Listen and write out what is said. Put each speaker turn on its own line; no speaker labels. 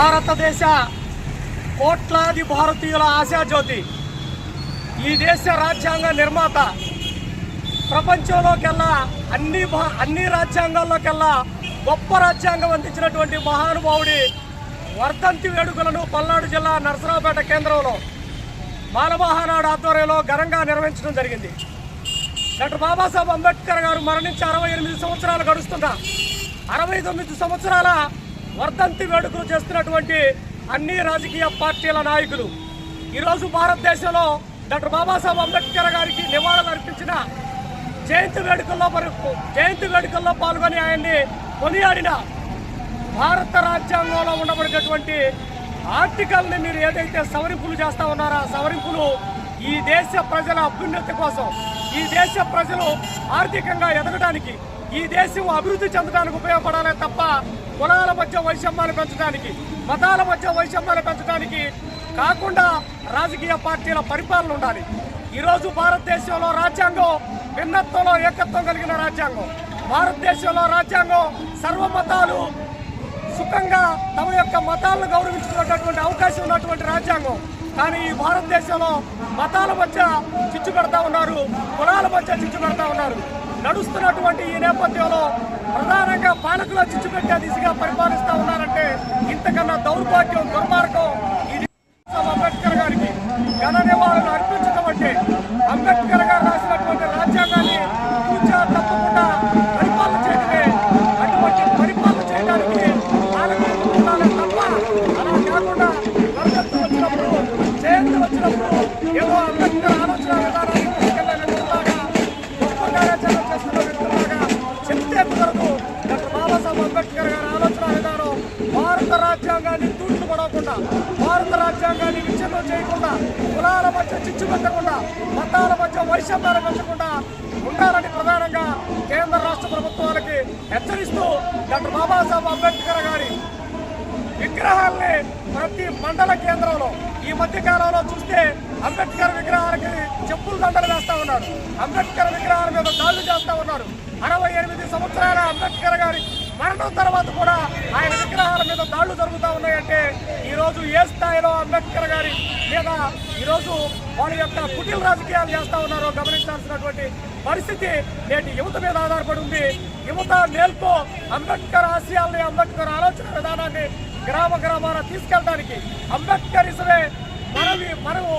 భారతదేశ కోట్లాది భారతీయుల ఆశాజ్యోతి ఈ దేశ రాజ్యాంగ నిర్మాత ప్రపంచంలోకెల్లా అన్ని భా- అన్ని రాజ్యాంగాల్లోకెల్లా గొప్ప రాజ్యాంగం అందించినటువంటి మహానుభావుడి వర్ధంతి వేడుకలను పల్నాడు జిల్లా నరసరావుపేట కేంద్రంలో మానమహానాడు ఆధ్వర్యంలో ఘనంగా నిర్వహించడం జరిగింది. డాక్టర్ బాబాసాహెబ్ అంబేద్కర్ గారు మరణించి అరవై ఎనిమిది సంవత్సరాలు గడుస్తుందా అరవై తొమ్మిది సంవత్సరాల వర్ధంతి వేడుకలు చేస్తున్నటువంటి అన్ని రాజకీయ పార్టీల నాయకులు. ఈరోజు భారతదేశంలో డాక్టర్ బాబాసాహెబ్ అంబేద్కర్ గారికి నివాళులు అర్పించిన జయంతి వేడుకల్లో జయంతి వేడుకల్లో పాల్గొని ఆయన్ని కొనియాడిన భారత రాజ్యాంగంలో ఉండబడినటువంటి ఆర్టికల్ని మీరు ఏదైతే సవరింపులు చేస్తా ఉన్నారో ఆ సవరింపులు ఈ దేశ ప్రజల అభ్యున్నతి కోసం ఈ దేశ ప్రజలు ఆర్థికంగా ఎదగడానికి ఈ దేశం అభివృద్ధి చెందడానికి ఉపయోగపడాలే తప్ప కులాల మధ్య వైషమ్యాలు పెంచడానికి మతాల మధ్య వైషమ్యాలు పెంచడానికి కాకుండా రాజకీయ పార్టీల పరిపాలన ఉండాలి. ఈరోజు భారతదేశంలో రాజ్యాంగం భిన్నత్వంలో ఏకత్వం కలిగిన రాజ్యాంగం. భారతదేశంలో రాజ్యాంగం సర్వమతాలు సుఖంగా తమ యొక్క మతాలను గౌరవించుకున్నటువంటి అవకాశం ఉన్నటువంటి రాజ్యాంగం. కానీ ఈ భారతదేశంలో మతాల మధ్య చిచ్చు పెడతా ఉన్నారు కులాల మధ్య చిచ్చు పెడతా ఉన్నారు. నడుస్తున్నటువంటి ఈ నేపథ్యంలో ప్రధానంగా పాలకులు చిచ్చుపెట్టే దిశగా పరిపాలిస్తూ ఉన్నారంటే ఇంతకన్నా దౌర్భాగ్యం రాజ్యాంగాన్ని తూట్లు పడకుండా భారత రాజ్యాంగాన్ని విచ్ఛిన్నం చేయకుండా కులాల మధ్య చిచ్చు పెట్టకుండా మతాల మధ్య వైషమ్యాలు పెట్టకుండా ఉండాలని ప్రధానంగా కేంద్ర రాష్ట్ర ప్రభుత్వాలకి హెచ్చరిస్తూ డాక్టర్ బాబాసాహెబ్ అంబేద్కర్ గారి విగ్రహాల్ని ప్రతి మండల కేంద్రంలో ఈ మధ్య కాలంలో చూస్తే అంబేద్కర్ విగ్రహాలకి చెప్పులు దండలు వేస్తూ ఉన్నారు అంబేద్కర్ విగ్రహాల మీద దాడులు చేస్తా ఉన్నారు అరవై ఎనిమిది సంవత్సరాల అంబేద్కర్ గారి మరణం తర్వాత కూడా దాడులు జరుగుతూ ఉన్నాయంటే ఈరోజు ఏ స్థాయిలో అంబేద్కర్ గారి మీద ఈరోజు వాళ్ళ యొక్క కుటిల రాజకీయాలు చేస్తూ ఉన్నారో గమనించాల్సినటువంటి పరిస్థితి నేటి యువత మీద ఆధారపడి ఉంది. యువత మేల్కో అంబేద్కర్ ఆశయాల్ని అంబేద్కర్ ఆలోచన విధానాన్ని గ్రామ గ్రామాన తీసుకెళ్ళడానికి అంబేద్కర్ అంబేద్కరిజమే మనవి మనము